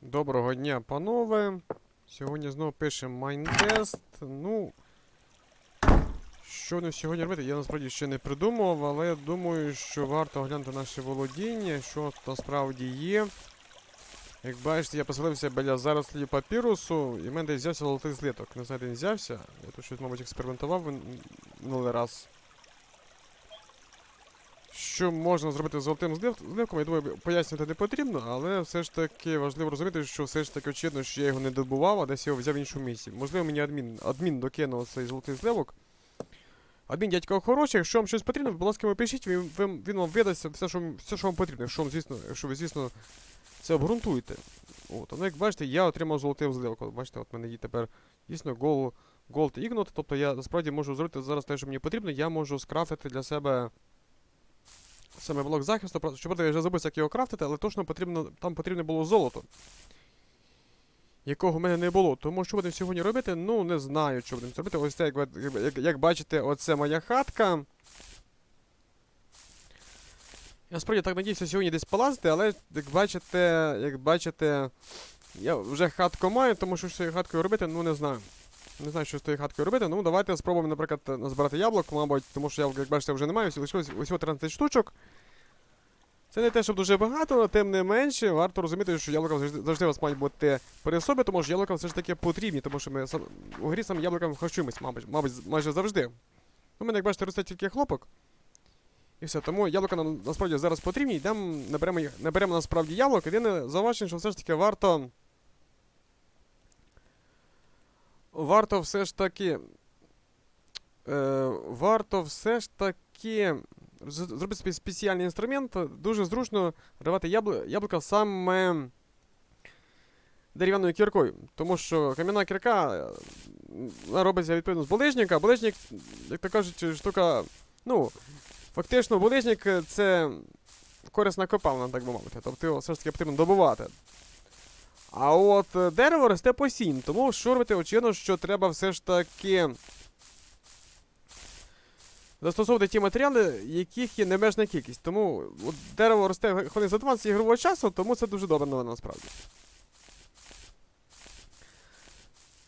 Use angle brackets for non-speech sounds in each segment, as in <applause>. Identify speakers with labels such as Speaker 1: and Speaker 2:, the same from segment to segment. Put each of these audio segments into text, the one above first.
Speaker 1: Доброго дня, панове. Сьогодні знову пишемо Майнтест. Ну. Що на сьогодні робити, я насправді ще не придумав, але я думаю, що варто оглянути наше володіння, що насправді є. Як бачите, я поселився біля зарослі папірусу, і в мене десь взявся золотий злиток. Не знаю, де він взявся. Я тут щось, мабуть, експериментував минулий раз. Що можна зробити з золотим зливком, я думаю, пояснювати не потрібно, але все ж таки важливо розуміти, що все ж таки очевидно, що я його не добував, а десь його взяв в іншому місці. Можливо, мені адмін, адмін докинув цей золотий зливок. Адмін дядько хороший, якщо вам щось потрібно, будь ласка, пишіть, він, він, вам видасть все, що, все, що вам потрібно, якщо, вам, звісно, якщо ви, звісно, це обґрунтуєте. От, ну, як бачите, я отримав золотий зливок. Бачите, от мене є тепер дійсно гол, Gold Ignot, тобто я насправді можу зробити зараз те, що мені потрібно, я можу скрафтити для себе саме блок захисту. Щоправда, я вже забув, як його крафтити, але точно потрібно, там потрібно було золото. Якого в мене не було. Тому що будемо сьогодні робити, ну не знаю, що будемо робити. Ось це, як, як, як бачите, оце моя хатка. Я справді так надіюся сьогодні десь полазити, але як бачите, як бачите, я вже хатку маю, тому що з цією хаткою робити, ну не знаю. Не знаю, що з тією хаткою робити. Ну, давайте спробуємо, наприклад, назбирати яблук, мабуть, тому що яблук, як бачите, вже немає, лишилось усього 13 штучок. Це не те, щоб дуже багато, але тим не менше, варто розуміти, що яблука завжди, завжди вас мають бути при собі, тому що яблука все ж таки потрібні, тому що ми сам, у грі саме яблуками харчуємось, мабуть, мабуть, майже завжди. У мене, як бачите, росте тільки хлопок. І все, тому яблука нам насправді зараз потрібні, йдемо, наберемо, наберемо насправді яблук. Єдине зауваження, що все ж таки варто. Варто все ж таки. Е, варто все ж таки зробити спеціальний інструмент. Дуже зручно яблу, яблука саме дерев'яною кіркою. Тому що кам'яна кірка е, робиться відповідно з булижника. Булижник, як то кажуть, штука. Ну, фактично, булижник е, це корисна копална, так би мовити. Тобто його все ж таки потрібно добувати. А от е, дерево росте постійно, тому що робити, очевидно, що треба все ж таки застосовувати ті матеріали, яких є немежна кількість. Тому от дерево росте хвилин за 20 ігрового часу, тому це дуже добра новина насправді.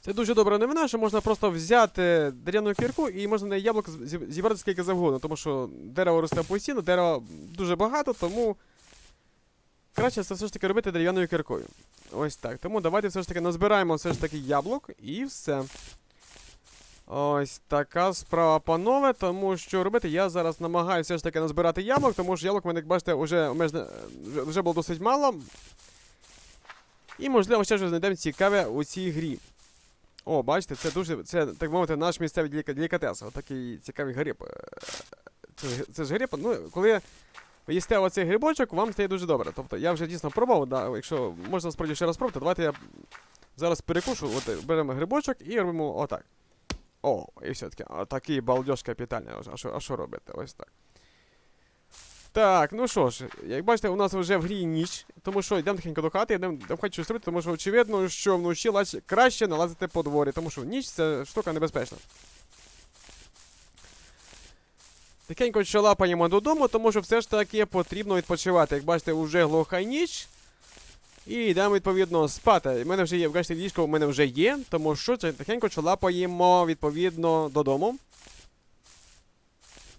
Speaker 1: Це дуже добра новина, що можна просто взяти дерев'яну кірку і можна на яблук зібрати скільки завгодно, тому що дерево росте постійно, дерева дуже багато, тому краще це все ж таки робити дерев'яною кіркою. Ось так. Тому давайте все ж таки назбираємо все ж таки яблук і все. Ось така справа, панове, тому що робити я зараз намагаюся ж таки назбирати яблук, тому що яблук, мене, як бачите, вже, вже, було досить мало. І, можливо, ще щось знайдемо цікаве у цій грі. О, бачите, це дуже, це, так мовити, наш місцевий деліка- делікатес. Отакий цікавий гриб. Е, Це, це ж гриб, ну, коли ви їсте оцей грибочок, вам стає дуже добре. Тобто я вже дійсно пробував, да, якщо можна справді ще раз пробувати, давайте я зараз перекушу, от е, беремо грибочок і робимо отак. О, і все-таки, а такий балдеж капітальний. А що, а що робити? Ось так. Так, ну що ж, як бачите, у нас вже в грі ніч, тому що йдемо тихенько до хати, йдемо йдемо хоч щось робити, тому що очевидно, що вночі краще налазити по дворі, тому що ніч це штука небезпечна. Тихенько ще лапаємо додому, тому що все ж таки потрібно відпочивати. Як бачите, вже глуха ніч. І йдемо відповідно спати. У мене вже є, бачите, ліжко у мене вже є, тому що тихенько чолапаємо відповідно додому.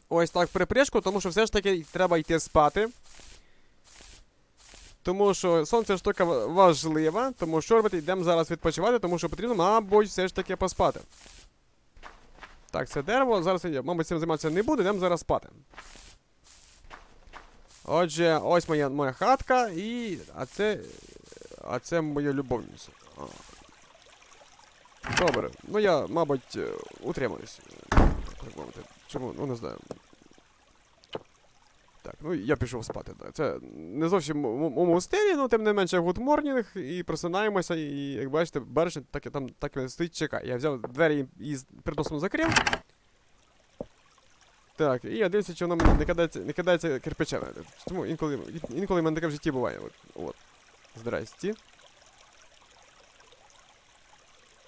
Speaker 1: Ось так припряжку, тому що все ж таки треба йти спати. Тому що сонце штука ва- важлива, тому що робити, йдемо зараз відпочивати, тому що потрібно, мабуть, все ж таки поспати. Так, це дерево. Зараз я, мабуть, цим займатися не буду, йдемо зараз спати. Отже, ось моя, моя хатка і. А це. А це моя любовниця. Добре. Ну я, мабуть, утримуюсь. Чому? Ну не знаю. Так, ну я пішов спати. Так. Це не зовсім у моєму стилі, ну тим не менше гуд морнінг, і просинаємося, і як бачите, бережно так там так і стоїть, чекає. Я взяв двері і носом закрив. Так, і я дивлюся, чи мені не кидається, не кидається кирпичами. Тому інколи, інколи мене таке в житті буває. От. от. Здрасті.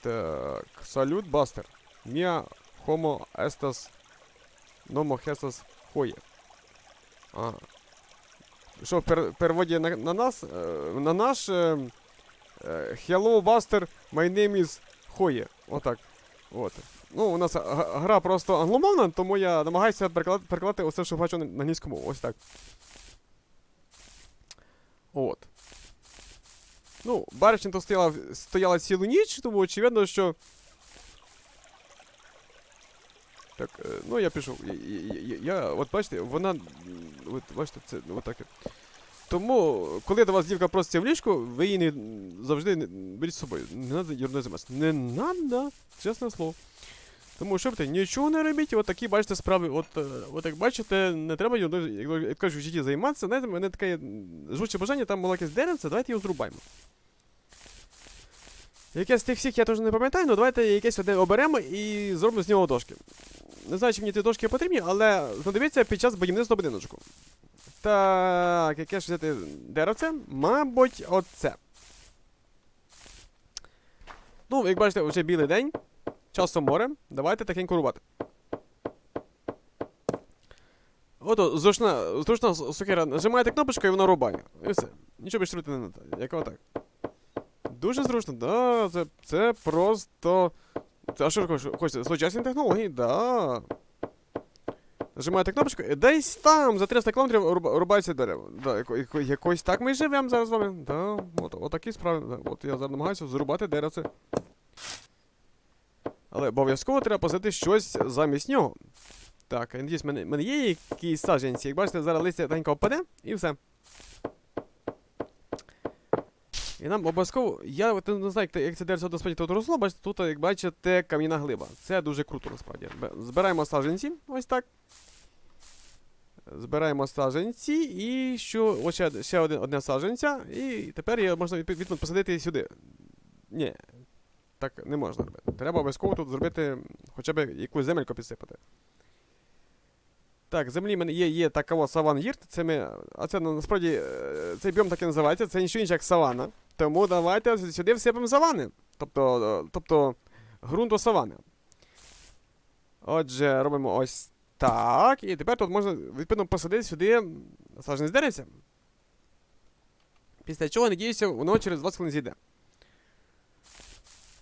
Speaker 1: Так, салют, бастер. Міа хомо естас номо хестас хоє. Ага. Що пер- переводі на, на нас, е, на наш е, е, Hello Buster, my name is Hoye. Отак. От. Ну, у нас гра просто англомовна, тому я намагаюся перекладати, усе, що бачу на, англійську мову. Ось так. От. Ну, баришня то стояла, стояла цілу ніч, тому очевидно, що. Так, ну я пішов. Я, я, я, я- от бачите, вона. От бачите, це отаке. Тому, коли до вас дівка проситься в ліжку, ви її не, завжди не, беріть з собою. Не треба еруною займатися. Не надо, чесне слово. Тому що ти нічого не робіть, от такі бачите справи. От, е, от як бачите, не треба як кажуть, в житті займатися. Знаєте, мене таке жуче бажання, там було якесь деревце, давайте його зрубаємо. Яке з тих всіх я теж не пам'ятаю, але давайте якесь одне оберемо і зробимо з нього дошки. Не знаю, чи мені ті дошки потрібні, але знадобиться під час будівництва будиночку. Так, яке ж взяти деревце? Мабуть, оце. Ну, як бачите, вже білий день. Часом море. Давайте тихенько рубати. Ото, зручна, зручна с- Нажимаєте кнопочку і воно рубає. І все. Нічого більше робити не треба. Отак. Дуже зручно, да. Це, це просто. А що ви хочете? Хочете? Сучасні технології? Да. Нажимаєте кнопочку, і десь там за 300 кілометрів рубається дерево. Да, яко, яко, якось так ми живемо зараз з вами. Да, от, от такі справи. Да. От я зараз намагаюся зрубати деревце. Але обов'язково треба посадити щось замість нього. Так, надіюсь, в мене, мене є якісь саджанці. Як бачите, зараз листя тоненько впаде і все. І нам обов'язково. Я от не знаю, як, це дерево насправді тут росло, бачите, тут, як бачите, кам'яна глиба. Це дуже круто насправді. Збираємо саджанці, ось так. Збираємо саджанці і що. Ось ще, ще один, одне саджанця. І тепер я можна відповідно посадити сюди. Ні. Так не можна робити. Треба обов'язково тут зробити хоча б якусь земельку підсипати. Так, землі мене є, є така саван гірт. Це ми. А це насправді е, цей біом так і називається. Це нічого інше, як савана. Тому давайте сюди всипемо савани. Тобто, е, тобто ґрунту савани. Отже, робимо ось так. І тепер тут можна відповідно посадити сюди саджанець деревця. Після чого, надіюся, воно через 20 хвилин зійде.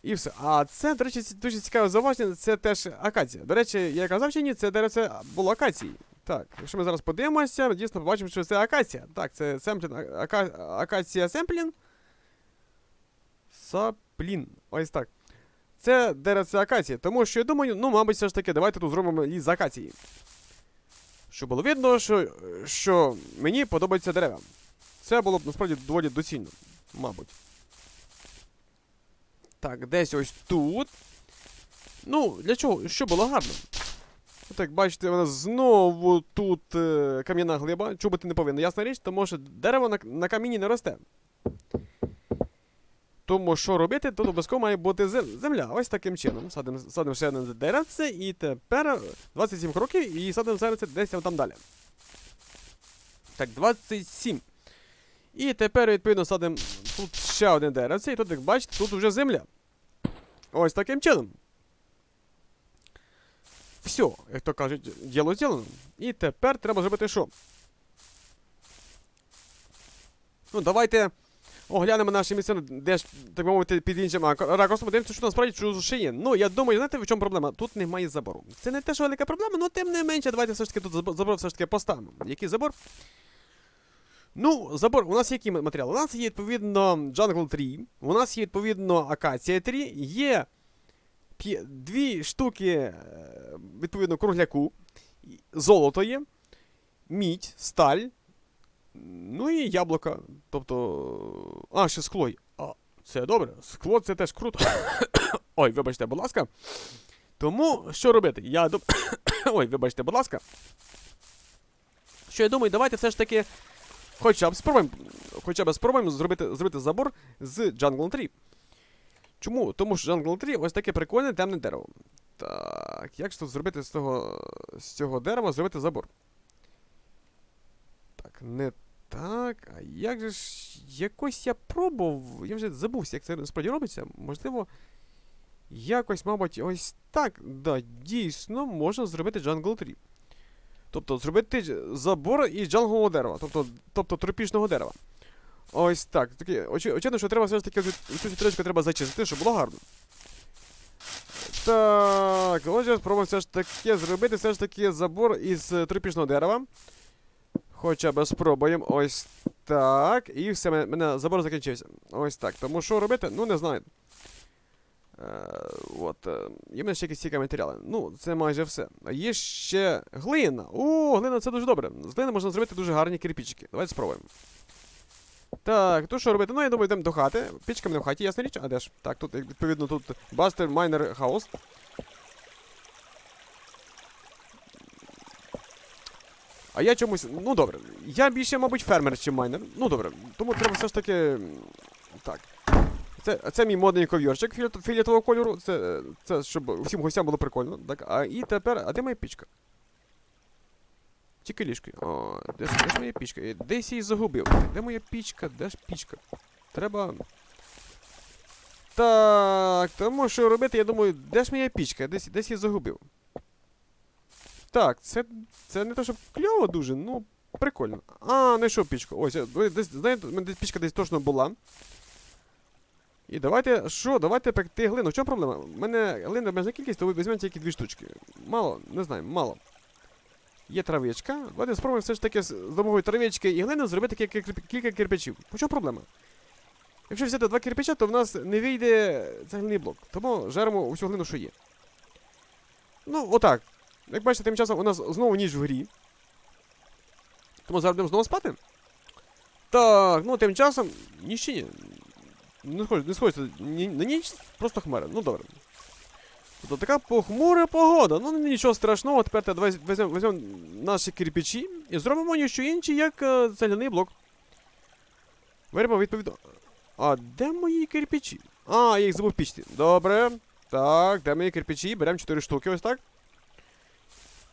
Speaker 1: І все. А це, до речі, дуже цікаве зауваження, це теж акація. До речі, я казав чи ні, це деревце було акації. Так, якщо ми зараз подивимося, дійсно побачимо, що це акація. Так, це семплін, ака, акація семплін. Саплін. Ось так. Це деревце акації. Тому що я думаю, ну, мабуть, все ж таки, давайте тут зробимо ліс з акації. Щоб було видно, що, що мені подобаються дерева. Це було б насправді доволі доцільно, мабуть. Так, десь ось тут. Ну, для чого? Що було гарно? От як бачите, у нас знову тут е, кам'яна глиба. Чубити не повинно. Ясна річ, тому що дерево на, на камінні не росте. Тому що робити, тут обов'язково має бути земля. Ось таким чином. Садимо, садимо ще одне деревце, і тепер 27 кроків, і садимо деревце десь там далі. Так, 27. І тепер, відповідно, садимо тут ще одне деревце, і тут, як бачите, тут вже земля. Ось таким чином. Все, як то кажуть, діло зроблено. І тепер треба зробити що? Ну, давайте оглянемо наші місця, де ж, так би мовити, під іншим ракурсом, подивимося, що насправді що ще є. Ну, я думаю, знаєте, в чому проблема? Тут немає забору. Це не те, що велика проблема, але тим не менше, давайте все ж таки тут забор все ж таки поставимо. Який забор? Ну, забор, у нас є який матеріал? У нас є відповідно Jungle 3, у нас є відповідно Акація 3, є дві штуки, е, відповідно, кругляку, золото є, мідь, сталь, ну і яблука. Тобто. А, ще скло. А, це добре. Скло це теж круто. <coughs> Ой, вибачте, будь ласка. Тому що робити? Я. <coughs> Ой, вибачте, будь ласка. Що я думаю, давайте все ж таки. Хоча б спробуємо. Хоча б спробуємо зробити, зробити забор з Jungle 3. Чому? Тому що Jungle 3 ось таке прикольне темне дерево. Так, як ж тут зробити з того, з цього дерева зробити забор? Так, не так. А як же ж. Якось я пробував. Я вже забувся, як це насправді робиться. Можливо. Якось, мабуть, ось так. Да, дійсно можна зробити Jungle 3. Тобто зробити забор із джангового дерева, тобто, тобто тропічного дерева. Ось так. Такі, очевидно, що треба все ж таки цю- стрічку треба зачистити, щоб було гарно. Так, отже, спробуємо все ж таки зробити все ж таки забор із е, тропічного дерева. Хоча б спробуємо. Ось так. І все, мене забор закінчився. Ось так. Тому що робити? Ну, не знаю. Е, от, е, є в мене ще якісь цікаві матеріали. Ну, це майже все. А є ще глина. О, глина це дуже добре. З глини можна зробити дуже гарні кирпичики. Давайте спробуємо. Так, то що робити? Ну, я думаю, йдемо до хати. Пічка мене в хаті, ясна річ. А де ж? Так, тут, відповідно, тут Buster Miner House. А я чомусь. Ну добре. Я більше, мабуть, фермер, чи майнер. Ну добре. Тому треба все ж таки. Так. Це, це мій модний фіолет- фіолетового кольору. Це, це щоб всім гостям було прикольно. Так, а і тепер. А де моя пічка? Тільки ліжки. О, де ж, де ж моя пічка? Десь її загубив. Де моя пічка? Де ж пічка? Треба. Так, тому що робити, я думаю, де ж моя пічка? Десь, десь її загубив. Так, це, це не те, щоб кльово дуже, ну, прикольно. А, знайшов пічку. Ось, десь, знаєте, десь пічка десь точно була. І давайте, що, давайте пекти глину. В чому проблема? У мене глина обмежена кількість, то ви візьмете тільки дві штучки. Мало, не знаю, мало. Є травичка. Давайте спробуємо все ж таки з допомогою травички і глини зробити кілька, кілька кирпичів. В чому проблема? Якщо взяти два кирпича, то в нас не вийде цегляний блок. Тому жаримо усю глину, що є. Ну, отак. Як бачите, тим часом у нас знову ніч в грі. Тому зараз будемо знову спати. Так, ну тим часом ніч чи ні. Не схоже, не схоже на ніч, просто хмара. Ну добре. Тобто така похмура погода. Ну нічого страшного, тепер давай візьмемо візьмемо наші кирпичі і зробимо ніщо інше, як цегляний блок. Беремо відповідно. А де мої кирпичі? А, я їх забув в пічці. Добре. Так, де мої кирпичі? Беремо 4 штуки, ось так.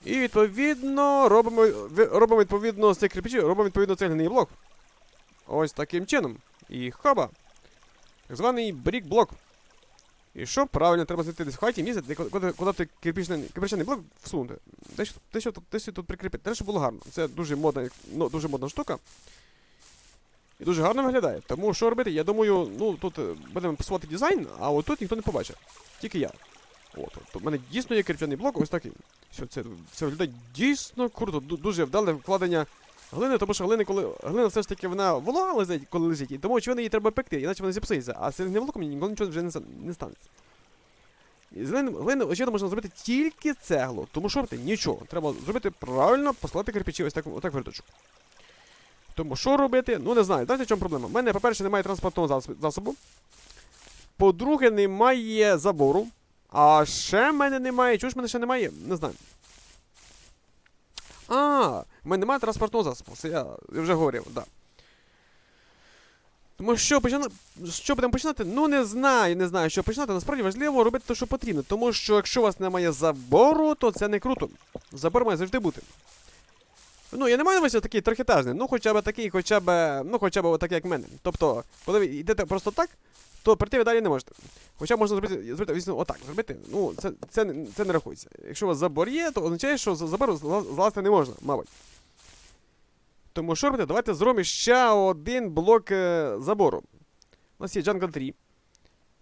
Speaker 1: І відповідно робимо, робимо відповідно з цих кирпичів, робимо відповідно цегляний блок. Ось таким чином. І хоба. Так званий брік-блок. І що правильно, треба знайти десь в хаті місце, де куди, куди, ти кирпичний, блок всунути. Десь, тут- десь тут прикріпити. Те, щоб було гарно. Це дуже модна, ну, дуже модна штука. І дуже гарно виглядає. Тому що робити? Я думаю, ну тут е, будемо писувати дизайн, а отут ніхто не побачить. Тільки я. От. У мене дійсно є кирпичний блок, ось такий. Все, це, це виглядає дійсно круто, дуже вдале вкладення глини, тому що глини, коли глина все ж таки вона волога лежить, коли лежить, і тому очевидно її треба пекти, іначе вона зіпсується, а з цим блоком ніколи нічого вже не, не станеться. З глини, глини, очевидно, можна зробити тільки цеглу, тому що робити нічого. Треба зробити правильно, послати кирпичі ось так, отак в. Тому що робити? Ну не знаю. Знаєте, в чому проблема? У мене, по-перше, немає транспортного засобу. По-друге, немає забору. А ще в мене немає. Чого ж мене ще немає? Не знаю. А, в мене немає транспортного засобу. Це я, вже говорив, так. Да. Тому що почина... що будемо починати? Ну не знаю, не знаю, що починати. Насправді важливо робити те, що потрібно. Тому що якщо у вас немає забору, то це не круто. Забор має завжди бути. Ну, я не маю на увазі такий трохетажний, ну хоча б такий, хоча б, ну хоча б отакий, як в мене. Тобто, коли ви йдете просто так, то прийти ви далі не можете. Хоча можна зробити, зробити звісно, отак, зробити. Ну, це, це, це не рахується. Якщо у вас забор є, то означає, що за забор зла- не можна, мабуть. Тому що робити? Давайте зробимо ще один блок е, забору. У нас є Jungle 3.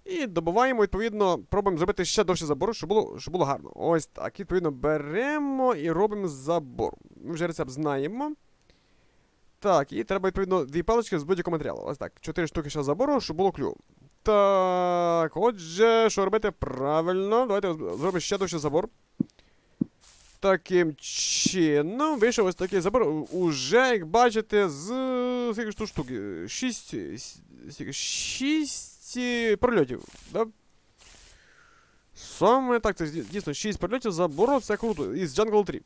Speaker 1: І добуваємо, відповідно, пробуємо зробити ще довше забору, щоб було, щоб було гарно. Ось так. Відповідно, беремо і робимо забор. Ми вже рецепт знаємо. Так, і треба, відповідно, дві палички з будь-якого матеріалу. Ось так. Чотири штуки ще забору, щоб було кльово. Так, отже, що робити? Правильно. Давайте зробимо ще довше забор. Таким чином, вийшов ось такий забор. Уже, як бачите, з скільки ж тут с- скільки? Шість е, прольотів. Да? Саме так, це дійсно 6 прольотів забору, це круто. Із Jungle 3.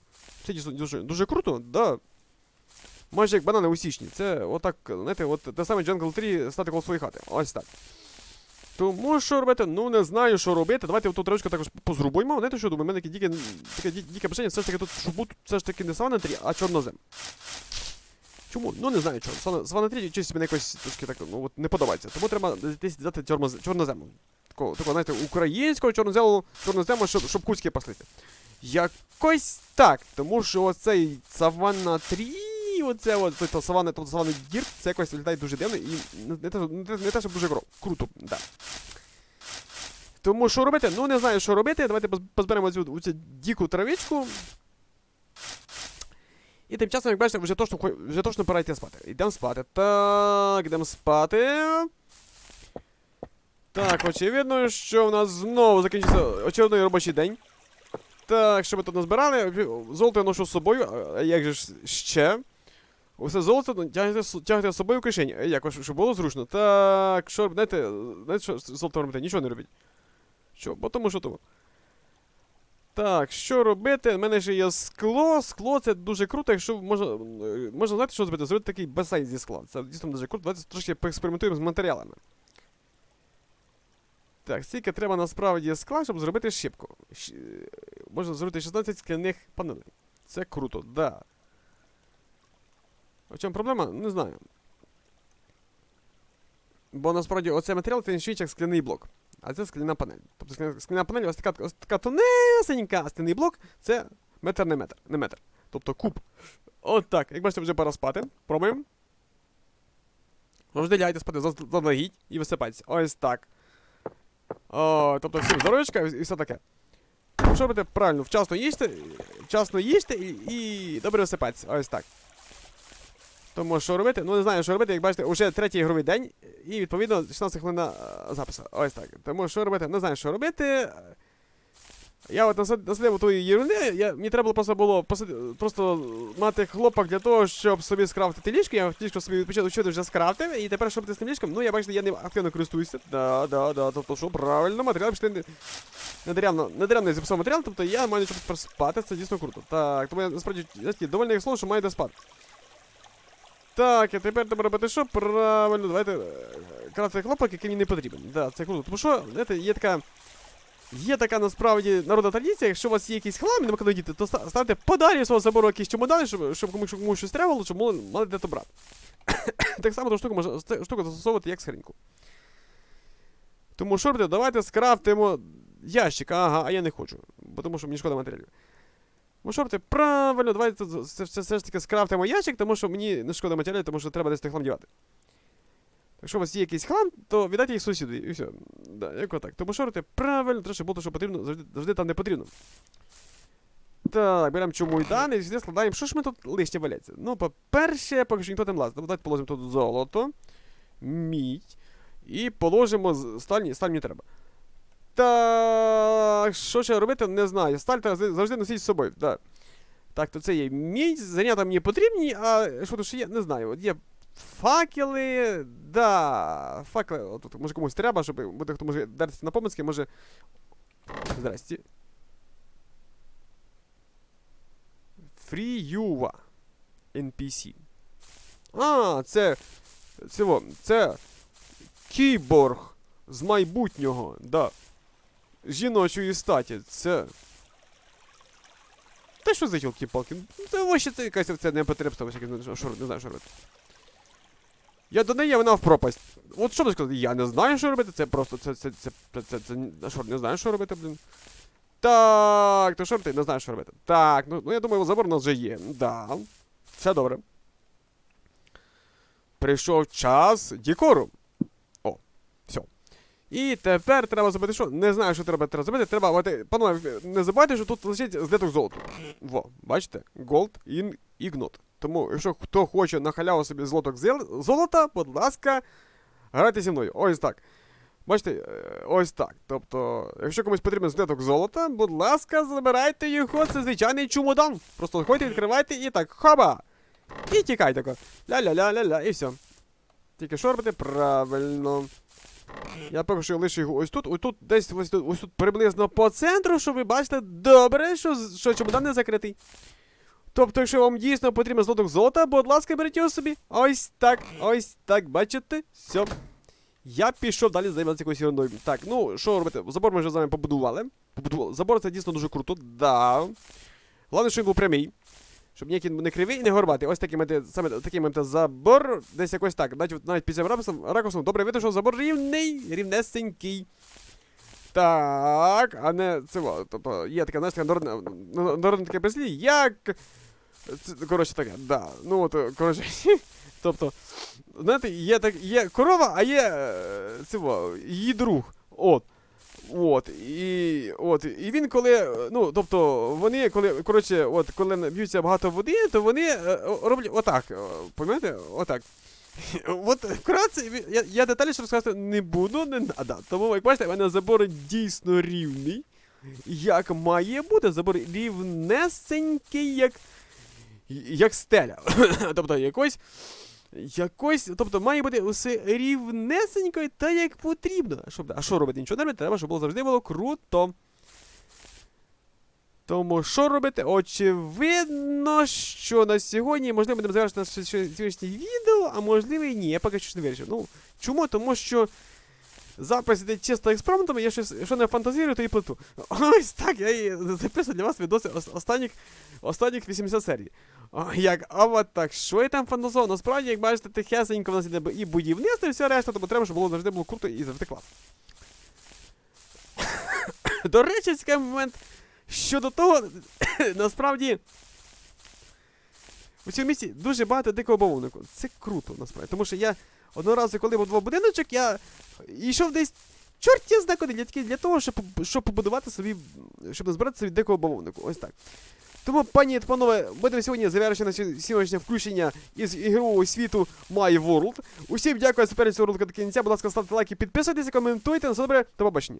Speaker 1: Це дійсно дуже, дуже круто, да. Майже як банани у січні. Це отак, знаєте, от те саме Jungle 3 стати коло своєї хати. Ось так. Тому що робити? Ну не знаю, що робити. Давайте тут трошки також позрубуємо. Знаєте, що думаю? Мене таке дике, таке ді- дике все ж таки тут, бути все ж таки не савана 3, а чорнозем. Чому? Ну не знаю чого. Савана- Савана 3 чись мені якось трошки так, ну от не подобається. Тому треба десь взяти чорнозему. Такого, такого, знаєте, українського чорнозему, чорнозему, щоб, щоб куцьки паслися. Якось так. Тому що оцей Саванна 3 І оце от той тасований, тобто тасований дір, це якось виглядає дуже дивно і не, те, не, те- щоб дуже круто. Да. Тому що робити? Ну не знаю, що робити. Давайте позберемо цю, цю діку травичку. І тим часом, як бачите, вже точно, вже точно пора йти спати. Йдемо спати. Так, йдемо спати. Так, очевидно, що в нас знову закінчився очередний робочий день. Так, що ми тут назбирали? Золото я ношу з собою, а як же ще? Усе золото тягнете, тягнете з собою в кишені. Е, Якось, щоб було зручно. Так, що? Знаєте, знаєте, що з золотом робити? Нічого не робіть. Що? Бо тому що тому. Так, що робити? У мене ще є скло. Скло це дуже круто, якщо можна. е, Можна знаєте, що зробити? Зробити такий басейн зі скла. Це дійсно дуже круто. Давайте трошки поекспериментуємо з матеріалами. Так, скільки треба насправді скла, щоб зробити щіпку. Щ... е, Можна зробити 16 скляних панелей. Це круто, да. В чому проблема? Не знаю. Бо насправді оцей матеріал це що як скляний блок. А це скляна панель. Тобто скляна, панель, ось така, ось така тонесенька, а скляний блок це метр не метр. Не метр. Тобто куб. От так. Як бачите, вже пора спати. Пробуємо. Завжди лягайте спати заз- заздалегідь і висипайтеся. Ось так. О, тобто всім здоров'ячка і все таке. Що робити правильно, вчасно їсти, вчасно їсти і, і добре висипатися. Ось так. Тому що робити? Ну не знаю, що робити, як бачите, вже третій ігровий день, і відповідно 16 хвилин е, запису. Ось так. Тому що робити? Не знаю, що робити. Я от насад- насадив тої єрунди, я, мені треба було просто було посади- просто мати хлопок для того, щоб собі скрафтити ліжко. Я ліжко собі відпочатку вчити вже скрафтив, і тепер що робити з тим ліжком? Ну, я бачите, я ним активно користуюся. Да, да, да. Тобто, що правильно, матеріал пішли не, не записав матеріал, тобто я маю щоб тепер спати, це дійсно круто. Так, тому я насправді як слово, що маю де спати. Так, і тепер треба робити що? Правильно, давайте е, крафтити хлопок, який мені не потрібен. Да, це круто. Тому що, знаєте, є така. Є така насправді народна традиція, якщо у вас є якийсь хлам, нема куди діти, то ставте подалі свого забору якісь чемодани, щоб, щоб комусь, комусь щось треба щоб мали, мали де то брати. <coughs> так само ту штуку можна штуку застосовувати як скриньку. Тому що робити, давайте скрафтимо ящик. Ага, а я не хочу. Тому що мені шкода матеріалів. Ну що робити? Правильно, давайте тут все, ж таки скрафтимо ящик, тому що мені не шкода матеріалів, тому що треба десь той хлам дівати. Якщо у вас є якийсь хлам, то віддайте їх сусіду і все. Да, як отак. Тому що робити? Правильно, треба, було, що потрібно, завжди, завжди там не потрібно. Так, беремо чомуйдан і сюди складаємо. Що ж ми тут лишнє валяється? Ну, по-перше, поки що ніхто там лазить. Давайте положимо тут золото, мідь. І положимо з- сталь, сталь мені треба. Так, що ще робити, не знаю. Сталь завжди- носити з собою. Да. Так, то це є мідь, занята мені потрібні, а що тут ще є, не знаю. От є факели, да, факели, от, тут, може комусь треба, щоб буде хто може дертися на помицьки, може. Здрасте. Фріюва. NPC. А, це. Це, це кіборг з майбутнього, да. Жіночої статі. Це. Та що за гілки-палки? Це вообще це якась це не потребство, не знаю, що, робити. Я до неї, а вона в пропасть. От що ти сказати? Я не знаю, що робити, це просто це це це це, це, це, що, не знаю, що робити, блін. Так, то що робити? Не знаю, що робити. Так, ну, ну я думаю, забор у нас вже є. Да. Все добре. Прийшов час декору. І тепер треба зробити що? Не знаю, що треба, треба зробити. Треба, от, панове, не забувайте, що тут лежить злиток золоту. Во, бачите? Gold in Ignot. Тому, якщо хто хоче на халяву собі злоток золота, будь ласка, грайте зі мною. Ось так. Бачите, е, ось так. Тобто, якщо комусь потрібен злиток золота, будь ласка, забирайте його, це звичайний чумодан. Просто ходьте, відкривайте і так, хаба! І тікайте. Ля-ля-ля-ля-ля, і все. Тільки що робити? Правильно. Я поки що лишу його ось тут, ось тут, десь ось тут, ось тут приблизно по центру, щоб ви бачите добре, що, що чемодан не закритий. Тобто, якщо вам дійсно потрібен злоток золота, будь ласка, беріть його собі. Ось так, ось так, бачите? Все. Я пішов далі займатися якоюсь ерундою. Так, ну, що робити? Забор ми вже з вами побудували. побудували. Забор це дійсно дуже круто, да. Головне, щоб він був прямий. Щоб ніякий не кривий і не горбатий. Ось такий мати, саме такий мати забор, десь якось так. Навіть, навіть під цим ракурсом, добре видно, що забор рівний, рівнесенький. Так, а не це. Тобто є таке, знаєш, таке народне, таке прислів, як коротше таке, да. Ну от, коротше. <laughs> тобто, знаєте, є так, є корова, а є е, цього, її друг. От. От, і, от, і він коли, ну, тобто, вони, коли, коротше, от, коли б'ються багато води, то вони е, роблять отак, е, пам'ятаєте, отак. <laughs> От вкратце, я, я детальніше розказувати не буду, не надо. Тому, як бачите, в мене забор дійсно рівний. Як має бути, забор рівнесенький, як, як стеля. <laughs> тобто, якось. Якось, тобто має бути усе рівнесенько та як потрібно. Щоб, а що робити? Нічого не робити, треба, щоб було завжди було круто. Тому що робити? Очевидно, що на сьогодні, можливо, будемо завершити наше сьогоднішнє відео, а можливо і ні, я поки що не вирішив. Ну, чому? Тому що запис іде чисто експериментом, я щось, що не фантазірую, то і плету. <laughs> Ось так, я і записую для вас відоси останніх, останніх 80 серій. О, як, а от так, що я там фантазував? Насправді, як бачите, тихесенько в нас іде і будівництво, і все решта, тому треба, щоб було завжди було круто і завжди класно. <coughs> До речі, цікавий момент щодо того, <coughs> насправді. У цьому місці дуже багато дикого бавовнику. Це круто, насправді. Тому що я одного разу, коли два будиночок, я йшов десь чорті зна куди для, таки- для того, щоб, щоб побудувати собі, щоб назбирати собі дикого бавовнику. Ось так. Тому, пані та панове, будемо сьогодні завершити на сьогоднішнє включення із ігрового світу My World. Усім дякую за перегляд цього ролика до кінця. Будь ласка, ставте лайки, підписуйтесь, коментуйте. На все добре, до побачення.